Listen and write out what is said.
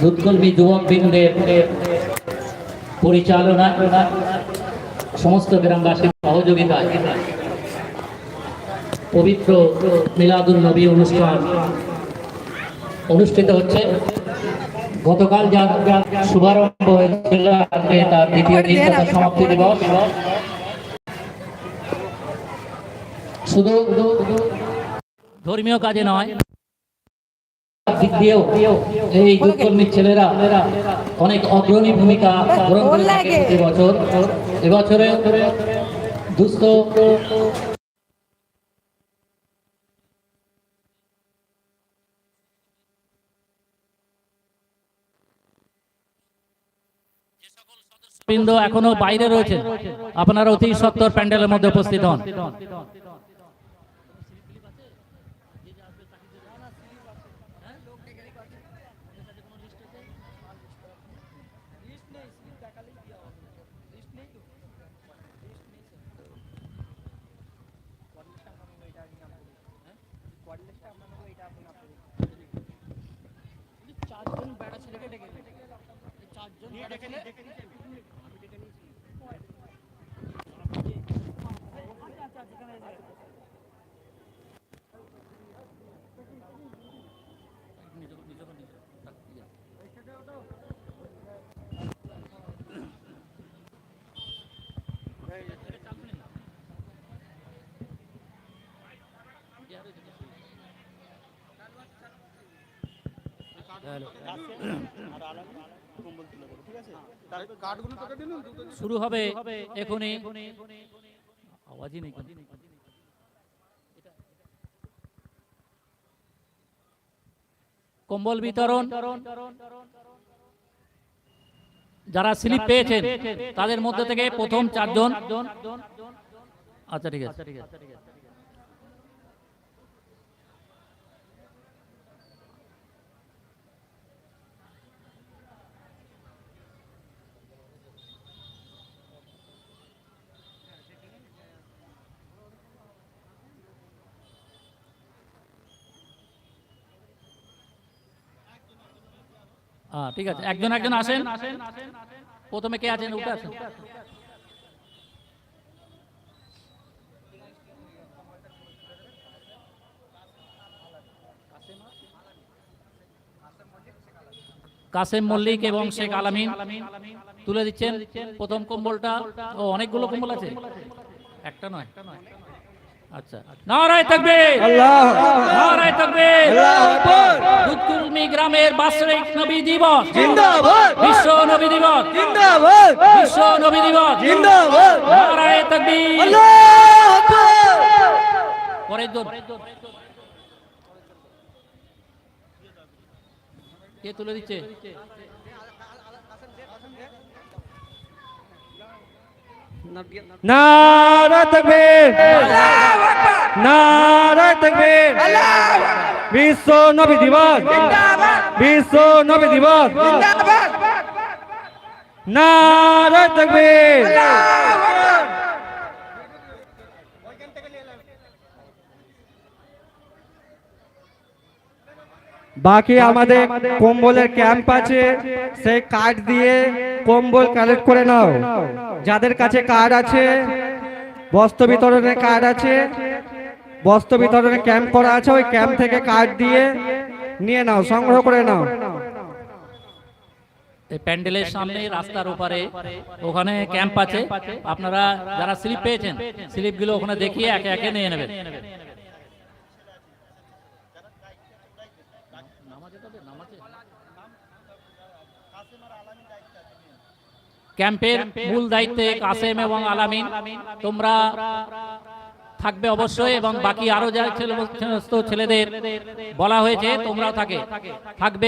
দুধকর্মী যুবক বৃন্দের পরিচালনা সমস্ত গ্রামবাসীর সহযোগিতায় পবিত্র মিলাদুল নবী অনুষ্ঠান অনুষ্ঠিত হচ্ছে। গতকাল যার শুভারম্ভ হয়েছিল আজকে তার দ্বিতীয় দিন তথা সমাপ্তি দিবস। শুধু ধর্মীয় কাজে নয় দিক দিয়েও এই ছেলেরা অনেক অগ্রণী ভূমিকা গ্রহণ করে থাকে প্রতি এবছরে। দুস্থ বৃন্দ এখনও বাইরে রয়েছে আপনারা অতি সত্তর প্যান্ডেলের মধ্যে উপস্থিত হন। ডেকে দেখে চারজন দেখে ডেকে শুরু হবে এখনই। আওয়াজই নেই কম্বল বিতরণ। যারা স্লিপ পেয়েছেন, তাদের মধ্যে থেকে প্রথম চারজন। আচ্ছা ঠিক আছে। হ্যাঁ ঠিক আছে। একজন একজন আসেন। প্রথমে কে আছেন? উঠে আসেন। কাসেম মল্লিক এবং শেখ আলামিন তুলে দিচ্ছেন প্রথম কম্বলটা ও অনেকগুলো কম্বল আছে। একটা নয়। আচ্ছা। নারায় থাকবে নারায় থাকবে দুধকুলমি গ্রামের বাৎসরিক নবী দিবস। জিন্দাবাদ। বিশ্ব নবী দিবস। জিন্দাবাদ। বিশ্ব নবী দিবস। জিন্দাবাদ। নারায় থাকবি পরের জন কে তুলে দিচ্ছে? নারা তাকবীর নারা তাকবীর বিশ্ব নবী দিবস বিশ্ব নবী দিবস নারা তাকবীর বাকি আমাদের কম্বলের ক্যাম্প আছে সেই কার্ড দিয়ে কম্বল কালেক্ট করে নাও। যাদের কাছে কার্ড আছে বস্ত্র বিতরণের কার্ড আছে বস্ত্র বিতরণের ক্যাম্প করা আছে ওই ক্যাম্প থেকে কার্ড দিয়ে নিয়ে নাও সংগ্রহ করে নাও। প্যান্ডেলের সামনে রাস্তার ওপারে ওখানে ক্যাম্প আছে। আপনারা যারা স্লিপ পেয়েছেন স্লিপগুলো ওখানে দেখিয়ে একে একে নিয়ে নেবেন। ক্যাম্পের মূল দায়িত্বে কাসেম এবং আলামিন। তোমরা থাকবে অবশ্যই এবং বাকি আরও যা সমস্ত ছেলেদের বলা হয়েছে তোমরাও থাকে। থাকবে